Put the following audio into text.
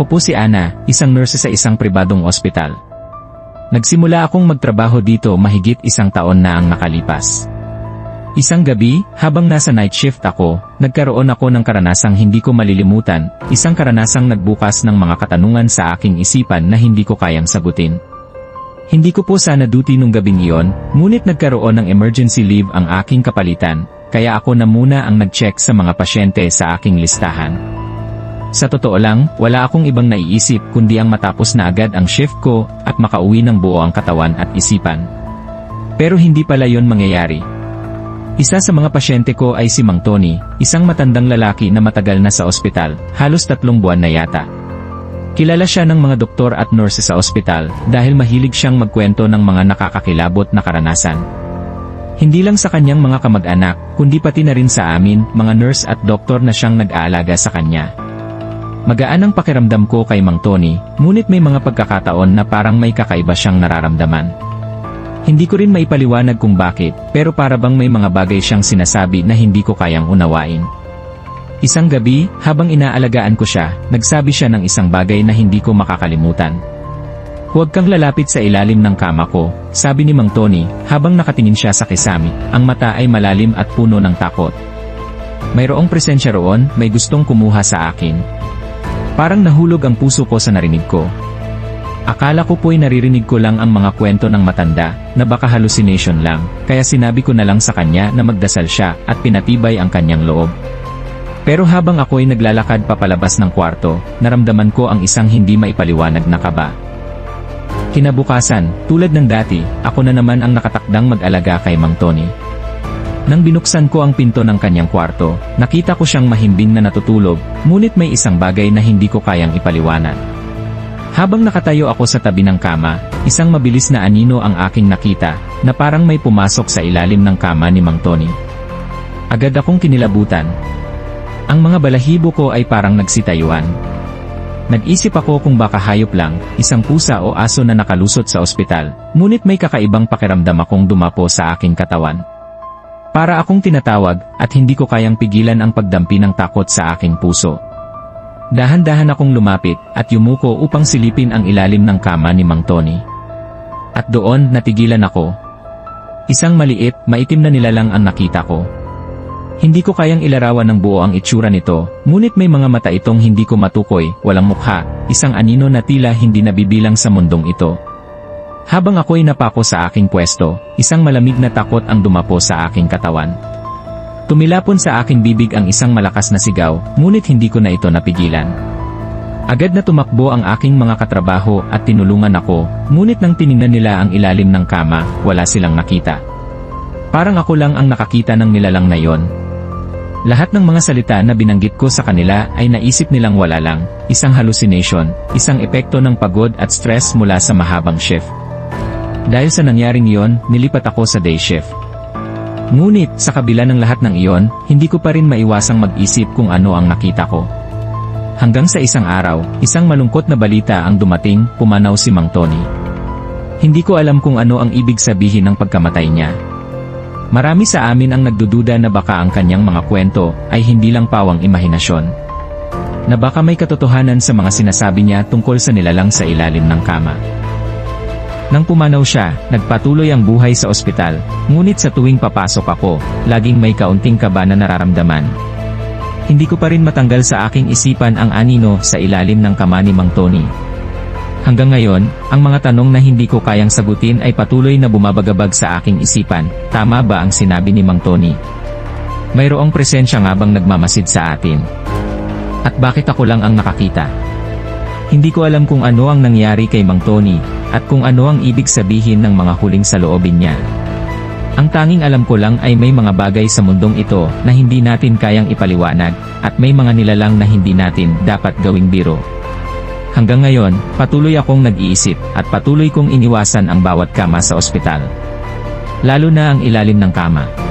Ako po si Ana, isang nurse sa isang pribadong ospital. Nagsimula akong magtrabaho dito mahigit isang taon na ang nakalipas. Isang gabi, habang nasa night shift ako, nagkaroon ako ng karanasang hindi ko malilimutan, isang karanasang nagbukas ng mga katanungan sa aking isipan na hindi ko kayang sagutin. Hindi ko po sana duty nung gabing iyon, ngunit nagkaroon ng emergency leave ang aking kapalitan, kaya ako na muna ang nag-check sa mga pasyente sa aking listahan. Sa totoo lang, wala akong ibang naiisip kundi ang matapos na agad ang shift ko at makauwi ng buo ang katawan at isipan. Pero hindi pala yon mangyayari. Isa sa mga pasyente ko ay si Mang Tony, isang matandang lalaki na matagal na sa ospital, halos tatlong buwan na yata. Kilala siya ng mga doktor at nurse sa ospital dahil mahilig siyang magkwento ng mga nakakakilabot na karanasan. Hindi lang sa kanyang mga kamag-anak, kundi pati na rin sa amin, mga nurse at doktor na siyang nag-aalaga sa kanya. Magaan ang pakiramdam ko kay Mang Tony, ngunit may mga pagkakataon na parang may kakaiba siyang nararamdaman. Hindi ko rin maipaliwanag kung bakit, pero para bang may mga bagay siyang sinasabi na hindi ko kayang unawain. Isang gabi, habang inaalagaan ko siya, nagsabi siya ng isang bagay na hindi ko makakalimutan. Huwag kang lalapit sa ilalim ng kama ko, sabi ni Mang Tony, habang nakatingin siya sa kisami, ang mata ay malalim at puno ng takot. Mayroong presensya roon, may gustong kumuha sa akin. Parang nahulog ang puso ko sa narinig ko. Akala ko po'y naririnig ko lang ang mga kwento ng matanda, na baka hallucination lang, kaya sinabi ko na lang sa kanya na magdasal siya at pinatibay ang kanyang loob. Pero habang ako'y naglalakad papalabas ng kwarto, naramdaman ko ang isang hindi maipaliwanag na kaba. Kinabukasan, tulad ng dati, ako na naman ang nakatakdang mag-alaga kay Mang Tony. Nang binuksan ko ang pinto ng kanyang kwarto, nakita ko siyang mahimbing na natutulog, ngunit may isang bagay na hindi ko kayang ipaliwanag. Habang nakatayo ako sa tabi ng kama, isang mabilis na anino ang aking nakita, na parang may pumasok sa ilalim ng kama ni Mang Tony. Agad akong kinilabutan. Ang mga balahibo ko ay parang nagsitayuan. Nag-isip ako kung baka hayop lang, isang pusa o aso na nakalusot sa ospital, ngunit may kakaibang pakiramdam akong dumapo sa aking katawan. Para akong tinatawag, at hindi ko kayang pigilan ang pagdampi ng takot sa aking puso. Dahan-dahan akong lumapit, at yumuko upang silipin ang ilalim ng kama ni Mang Tony. At doon, natigilan ako. Isang maliit, maitim na nilalang ang nakita ko. Hindi ko kayang ilarawan ng buo ang itsura nito, ngunit may mga mata itong hindi ko matukoy, walang mukha, isang anino na tila hindi nabibilang sa mundong ito. Habang ako'y napako sa aking pwesto, isang malamig na takot ang dumapo sa aking katawan. Tumilapon sa aking bibig ang isang malakas na sigaw, ngunit hindi ko na ito napigilan. Agad na tumakbo ang aking mga katrabaho at tinulungan ako, ngunit nang tiningnan nila ang ilalim ng kama, wala silang nakita. Parang ako lang ang nakakita ng nilalang na yon. Lahat ng mga salita na binanggit ko sa kanila ay naisip nilang wala lang, isang hallucination, isang epekto ng pagod at stress mula sa mahabang shift. Dahil sa nangyaring iyon, nilipat ako sa day shift. Ngunit, sa kabila ng lahat ng iyon, hindi ko pa rin maiwasang mag-isip kung ano ang nakita ko. Hanggang sa isang araw, isang malungkot na balita ang dumating, pumanaw si Mang Tony. Hindi ko alam kung ano ang ibig sabihin ng pagkamatay niya. Marami sa amin ang nagdududa na baka ang kanyang mga kwento ay hindi lang pawang imahinasyon. Na baka may katotohanan sa mga sinasabi niya tungkol sa nilalang sa ilalim ng kama. Nang pumanaw siya, nagpatuloy ang buhay sa ospital, ngunit sa tuwing papasok ako, laging may kaunting kaba na nararamdaman. Hindi ko pa rin matanggal sa aking isipan ang anino sa ilalim ng kama ni Mang Tony. Hanggang ngayon, ang mga tanong na hindi ko kayang sagutin ay patuloy na bumabagabag sa aking isipan, tama ba ang sinabi ni Mang Tony? Mayroong presensya nga bang nagmamasid sa atin? At bakit ako lang ang nakakita? Hindi ko alam kung ano ang nangyari kay Mang Tony, at kung ano ang ibig sabihin ng mga huling saloobin niya. Ang tanging alam ko lang ay may mga bagay sa mundong ito na hindi natin kayang ipaliwanag, at may mga nilalang na hindi natin dapat gawing biro. Hanggang ngayon, patuloy akong nag-iisip at patuloy kong iniwasan ang bawat kama sa ospital. Lalo na ang ilalim ng kama.